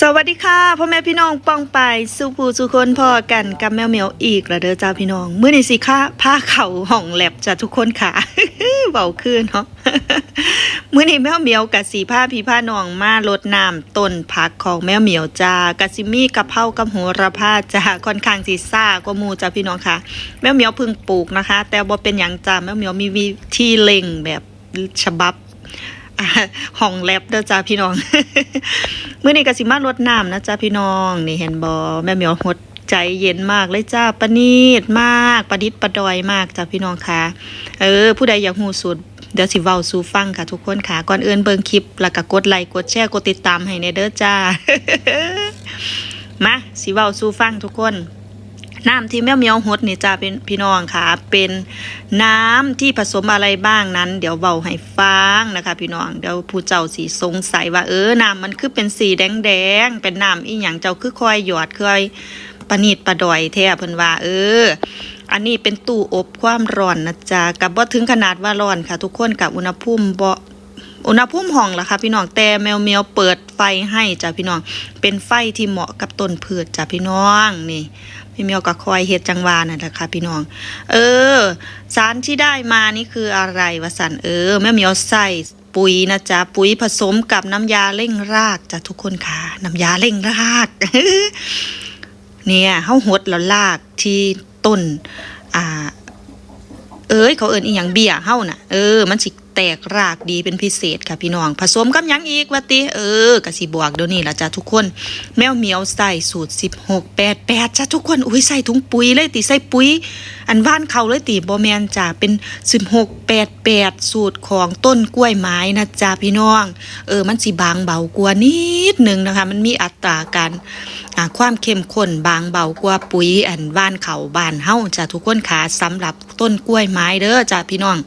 สวัสดีค่ะพ่อแม่พี่น้องป้องไปสุภูสุคนพ่อกันกับแมวเหมียวอีกแล้วเด้อจ้าพี่น้องเมื้อนี้สิค่ะผ้าเข่าห้องแลบจ้ะทุกคนค่ะเบาขึ้นเนาะเมื้อนี้แมวเหมียวกับสีผ้าพี่ผ้าน้องมาลดน้ำต้นผักของแมวเหมียวจ้ากะซิมี่กะเพรากับโหระพาจ้าค่อนข้างสิซ่ากว่ามูจ้าพี่น้องค่ะ แมวเหมียวพิ่งปลูกนะคะ แต่บ่เป็นหยังจ้าแมวเหมียวมีวิธีเล็งแบบฉบับอ่าห้องแลบเด้อจ้าพี่น้อง มื้อนี้ก็สิมาลดน้ำนะจ้าพี่น้อง นี่เห็นบ่แม่เหมียวหดใจเย็นมากเลยจ้าประณีตมากประดิษฐ์ประดอยมากจ้าพี่น้องค่ะเออ ผู้ใดอยากหูสูตรเดี๋ยวสิเว้าสู่ฟังค่ะทุกคนค่ะ ก่อนอื่นเบิ่งคลิป แล้วก็กดไลค์กดแชร์กดติดตามให้ในเด้อจ้า มาสิเว้าสู่ฟังทุกคน น้ำที่แม่เมียวหดนี่จ้าเป็นพี่น้องค่ะ เป็นน้ำที่ผสมอะไรบ้างนั้น เดี๋ยวเบาให้ฟังนะคะ พี่น้องเดี๋ยวผู้เจ้าสีสงสัยว่าเออน้ำมันคือเป็นสีแดงๆเป็นน้ำอีหยังเจ้าคือคอยหยอดคอยประนีดประดอยแท้เพิ่นว่า เออ อันนี้เป็นตู้อบความร้อนนะจ๊ะกับบ่ถึงขนาดว่าร้อนค่ะ ทุกคนกับอุณหภูมิบ่อุณหภูมิห้องล่ะค่ะพี่น้องแต่แมวเมียวเปิดไฟให้จ้ะพี่น้องเป็นไฟที่เหมาะกับต้นพืชจ้ะพี่น้องนี่ พี่เมียวก็คอยเฮ็ดจังหวานั่นแหละค่ะพี่น้อง เออ สารที่ได้มานี่คืออะไรวะสันเออแม่เมียวใส่ปุ๋ยนะจ๊ะปุ๋ยผสมกับน้ำยาเร่งรากจ้ะทุกคนค่ะ น้ำยาเร่งราก เนี่ยเฮาหดแล้วลากที่ต้น อ่า เอ้ยเขาเอิ้นอีหยังเบี้ยเฮาน่ะ เออ มันสิ แตกรากดีเป็นพิเศษค่ะพี่น้อง ผสมกับยังอีกวะติ เออกะสิบวกเดี๋ยวนี้ล่ะจ้ะทุกคน แมวเหมียวใส่สูตร 16 8 8จ้ะทุกคนอุ้ยใส่ถุงปุ๋ยเลยติใส่ปุ๋ย อันว่านเขาเลยติบ่แมนจ้ะเป็น 16 8 8 สูตรของต้นกล้วยไม้นะจ้ะพี่น้อง เออมันสิบางเบากว่านิดนึงนะคะ มันมีอัตราการความเข้มข้นบางเบากว่าปุ๋ยอันว่านเขาบานเฮาจ้ะทุกคนค่ะสำหรับต้นกล้วยไม้เด้อจ้ะพี่น้อง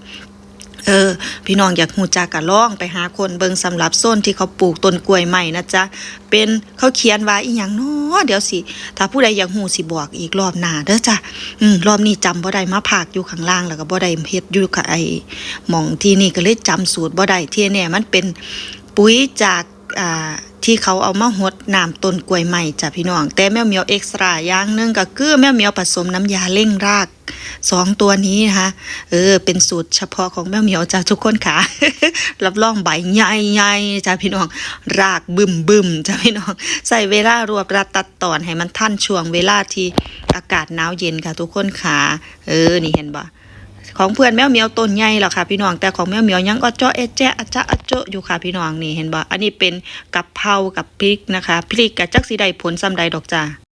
เออ พี่น้องอยากหูจักกะล่องไปหาคนเบิงสำหรับโซนที่เขาปลูกต้นกล้วยใหม่นะจ๊ะเป็นเขาเขียนว่าอีหยังเนาะเดี๋ยวสิ ถ้าผู้ใดอยากหูสิบอกอีกรอบหน้าเด้อจ้ะอืมรอบนี้จำบ่ได้มาผักอยู่ข้างล่างแล้วก็บ่ได้เฮ็ดอยู่กับไอ้หม่องที่นี่ก็เลยจำสูตรบ่ได้ที่เนี่ยมันเป็นปุ๋ยจากอ่า ที่เขาเอามาหดน้ำต้นกล้วยใหม่จ้ะพี่น้อง แต่แมวเหมียวเอ็กซ์ตร้าอย่างหนึงก็คือแมวเหมียวผสมน้ำยาเร่งรากสองตัวนี้นะคะเออ เป็นสูตรเฉพาะของแม่เหมียวจ้าทุกคนค่ะ รับรองใบใหญ่ๆจ้าพี่น้อง รากบึมบึมจ้าพี่น้อง ใส่เวลารวบรัดตัดตอนให้มันท่านช่วงเวลาที่อากาศหนาวเย็นค่ะทุกคนค่ะ เออ นี่เห็นบ่ ของเพื่อนแมวเหมียวต้นใหญ่หรอกค่ะพี่น้องแต่ของแมวเหมียวยังอเจาะเอะแจ๊ะอจ๊ะอะโจะอยู่ค่ะพี่น้องนี่เห็นบ่อันนี้เป็นกับเพรากับพริกนะคะพริกกับจักสีใดผลซ้ำใดดอกจ้า